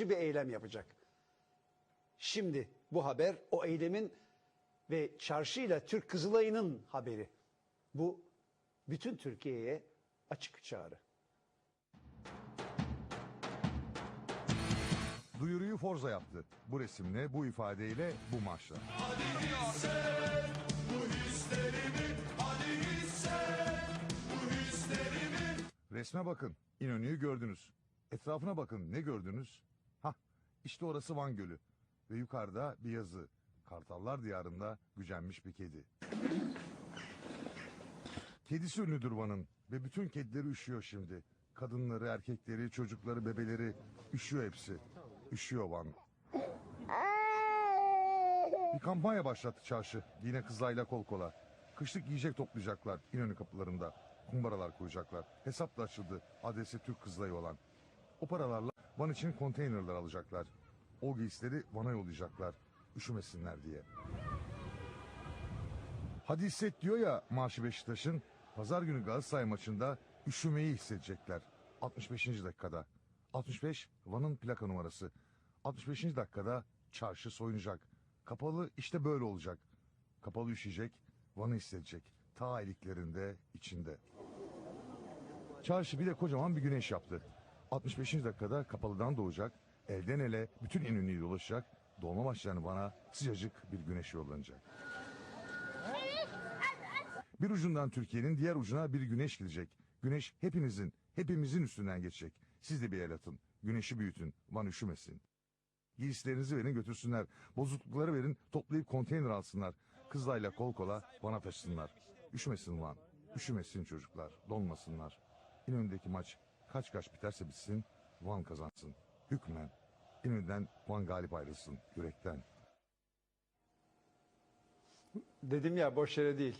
bir eylem yapacak. Şimdi bu haber o eylemin ve çarşıyla Türk Kızılayı'nın haberi. Bu bütün Türkiye'ye açık çağrı. Duyuruyu Forza yaptı. Bu resimle, bu ifadeyle, bu maçla. Resme bakın. İnönü'yü gördünüz. Etrafına bakın. Ne gördünüz? İşte orası Van Gölü. Ve yukarıda bir yazı. Kartallar diyarında gücenmiş bir kedi. Kedisi ünlüdür Van'ın. Ve bütün kedileri üşüyor şimdi. Kadınları, erkekleri, çocukları, bebeleri üşüyor hepsi. Üşüyor Van. Bir kampanya başlattı çarşı. Yine kızlayla kol kola. Kışlık yiyecek toplayacaklar İnönü kapılarında. Kumbaralar koyacaklar. Hesap da açıldı. Adresi Türk kızlayı olan. O paralarla Van için konteynerler alacaklar. O giysileri Van'a yollayacaklar. Üşümesinler diye. Hadi hisset diyor ya Marşı Beşiktaş'ın. Pazar günü Galatasaray maçında üşümeyi hissedecekler. 65. dakikada. 65 Van'ın plaka numarası. 65. dakikada çarşı soyunacak. Kapalı işte böyle olacak. Kapalı üşüyecek, Van'ı hissedecek. Ta iliklerinde, içinde. Çarşı bir de kocaman bir güneş yaptı. 65. dakikada kapalıdan doğacak. Elden ele bütün İnönü'yü dolaşacak. Doğma başlayan Van'a sıcacık bir güneş yollanacak. Bir ucundan Türkiye'nin diğer ucuna bir güneş gidecek. Güneş hepinizin, hepimizin üstünden geçecek. Siz de bir el atın. Güneşi büyütün. Van üşümesin. Giysilerinizi verin götürsünler. Bozuklukları verin toplayıp konteyner alsınlar. Kızlayla kol kola Van'a taşısınlar. Üşümesin Van. Üşümesin çocuklar. Donmasınlar. İnönü'ndeki maç kaç kaç biterse bitsin. Van kazansın. Hükmen. İnönü'den Van galip ayrılsın. Yürekten. Dedim ya boş yere değil.